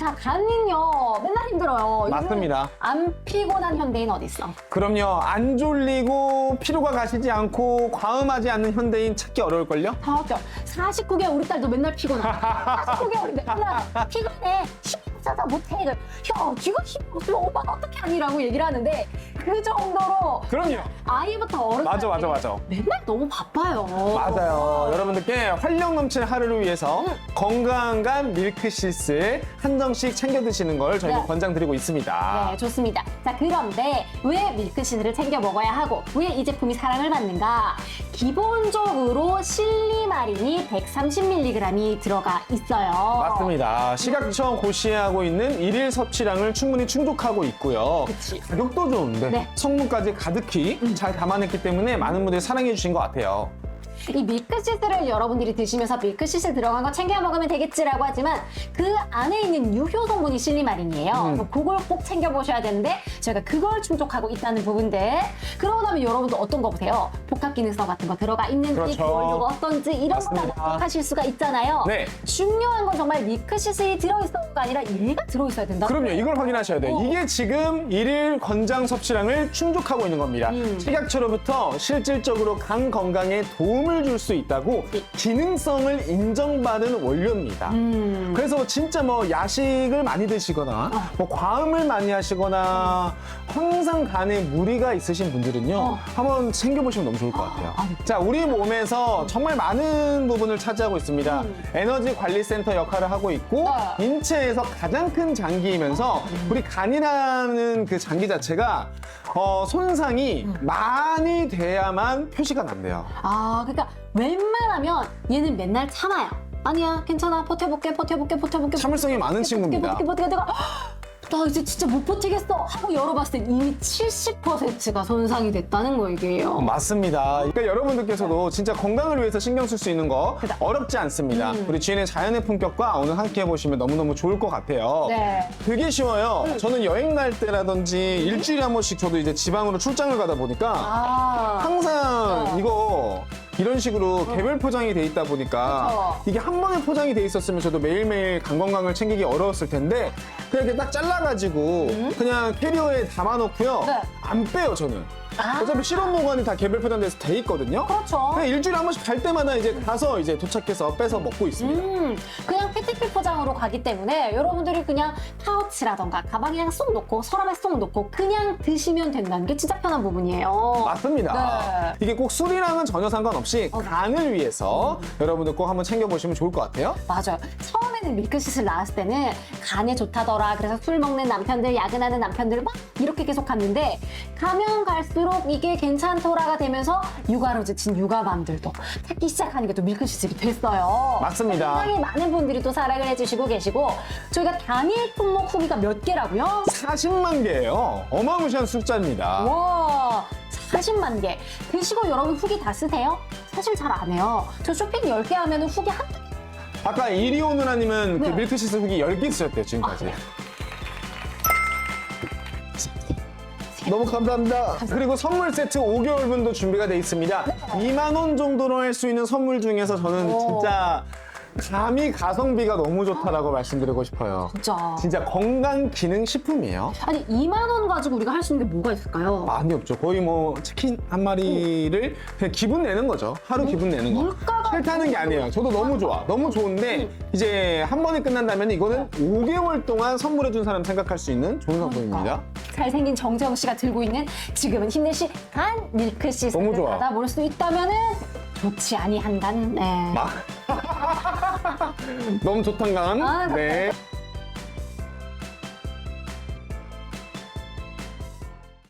자, 간은요, 맨날 힘들어요. 요즘 맞습니다. 안 피곤한 현대인 어디 있어? 그럼요. 안 졸리고 피로가 가시지 않고 과음하지 않는 현대인 찾기 어려울걸요? 다죠 49개 우리 딸도 맨날 피곤해. 49개 우리 딸 맨날 피곤해. 없어서 못해. 이걸. 야, 지금 힘이 없으면 오빠가 어떻게 하니라고 얘기를 하는데 그 정도로 그럼요. 아이부터 어른 맞아, 맞아, 맞아. 맨날 너무 바빠요. 맞아요. 여러분들께 활력 넘치는 하루를 위해서 건강한 밀크시스 한정씩 챙겨 드시는 걸 저희가 네. 권장드리고 있습니다. 네, 좋습니다. 자, 그런데 왜 밀크시드를 챙겨 먹어야 하고 왜 이 제품이 사랑을 받는가? 기본적으로 실리마린이 130mg이 들어가 있어요. 맞습니다. 시각처 고시하고 있는 일일 섭취량을 충분히 충족하고 있고요. 그치. 가격도 좋은데 네. 성분까지 가득히 잘 담아냈기 때문에 많은 분들이 사랑해 주신 것 같아요. 이 밀크시스를 여러분들이 드시면서 밀크시스 들어간 거 챙겨 먹으면 되겠지라고 하지만 그 안에 있는 유효 성분이 실리마린이에요. 음. 그래서 그걸 꼭 챙겨 보셔야 되는데 저희가 그걸 충족하고 있다는 부분들. 그러고 나면 여러분도 어떤 거 보세요? 복합 기능성 같은 거 들어가 있는지 그렇죠. 그 원료가 어떤지 이런 맞습니다. 거다 하실 수가 있잖아요. 네. 중요한 건 정말 밀크시스에 들어있어가 아니라 얘가 들어있어야 된다. 그럼요. 이걸 확인하셔야 돼요. 어. 이게 지금 일일 권장 섭취량을 충족하고 있는 겁니다. 음. 식약처로부터 실질적으로 간 건강에 도움을 줄 수 있다고 기능성을 인정받은 원료입니다. 음. 그래서 진짜 뭐 야식을 많이 드시거나 어. 뭐 과음을 많이 하시거나 항상 간에 무리가 있으신 분들은요 어. 한번 챙겨보시면 너무 좋을 것 같아요. 아. 자 우리 몸에서 정말 많은 부분을 차지하고 있습니다. 음. 에너지 관리 센터 역할을 하고 있고 네. 인체에서 가장 큰 장기이면서 우리 간이라는 그 장기 자체가 어, 손상이 음. 많이 돼야만 표시가 난대요. 아, 그러니까 웬만하면 얘는 맨날 참아요. 아니야, 괜찮아. 버텨볼게, 버텨볼게, 버텨볼게. 참을성이 많은 친구입니다. 버텨볼게, 버텨볼게. 내가 나 이제 진짜 못 버티겠어 하고 열어봤을 때 이미 70%가 손상이 됐다는 거 이게요. 맞습니다. 그러니까 여러분들께서도 진짜 건강을 위해서 신경 쓸 수 있는 거. 어렵지 않습니다. 음. 우리 주인의 자연의 품격과 오늘 함께 해보시면 너무너무 좋을 것 같아요. 네. 되게 쉬워요. 저는 여행 갈 때라든지 일주일에 한 번씩 저도 이제 지방으로 출장을 가다 보니까 아, 항상 어. 이거 이런 식으로 개별 포장이 돼 있다 보니까 그쵸. 이게 한 번에 포장이 돼 있었으면 저도 매일매일 간 건강을 챙기기 어려웠을 텐데 그냥 이렇게 딱 잘라가지고 그냥 캐리어에 담아놓고요. 음? 네. 안 빼요, 저는. 아. 어차피 실온 보관이 다 개별 포장돼서 돼 있거든요. 그렇죠. 그냥 일주일에 한 번씩 갈 때마다 이제 가서 이제 도착해서 빼서 먹고 있습니다. 음, 그냥 PTP 포장으로 가기 때문에 여러분들이 그냥 파우치라던가 가방에 그냥 쏙 넣고 서랍에 쏙 넣고 그냥 드시면 된다는 게 진짜 편한 부분이에요. 맞습니다. 이게 꼭 술이랑은 전혀 상관없이 어. 간을 위해서 여러분들 꼭 한번 챙겨보시면 좋을 것 같아요. 맞아요. 처음 에는 밀크시슬 나왔을 때는 간에 좋다더라. 그래서 술 먹는 남편들, 야근하는 남편들 막 이렇게 계속 갔는데 가면 갈수록 이게 괜찮더라가 되면서 육아로 지친 육아맘들도 찾기 시작하니까 또 밀크시슬이 됐어요. 맞습니다. 굉장히 많은 분들이 또 사랑을 해주시고 계시고 저희가 단일 품목 후기가 몇 개라고요? 40만 개예요. 어마무시한 숫자입니다. 와 40만 개. 드시고 여러분 후기 다 쓰세요? 사실 잘 안 해요. 저 쇼핑 10개 하면 후기 한 아까 이리오 누나님은 그 네. 밀크시스 후기 10개 쓰셨대요, 지금까지. 너무 감사합니다. 그리고 선물 세트 5개월분도 준비가 돼 있습니다. 2만 원 정도로 할 수 있는 선물 중에서 저는 오. 진짜 감히 가성비가 너무 좋다라고 말씀드리고 싶어요. 진짜. 진짜 건강 기능 식품이에요. 아니 2만 원 가지고 우리가 할 수 있는 게 뭐가 있을까요? 많이 없죠. 거의 뭐 치킨 한 마리를 그냥 기분 내는 거죠. 하루 기분 내는 거. 물가가 싫다는 게 아니에요. 저도 너무 좋아. 너무 좋은데 이제 한 번에 끝난다면 이거는 5개월 동안 선물해준 사람 생각할 수 있는 좋은 상품입니다. 잘생긴 정재영 씨가 들고 있는 지금은 힘내시 간 밀크 너무 시스를 좋아. 받아볼 수 있다면은 좋지 아니한간. 네. 막 너무 좋단간. 아, 네.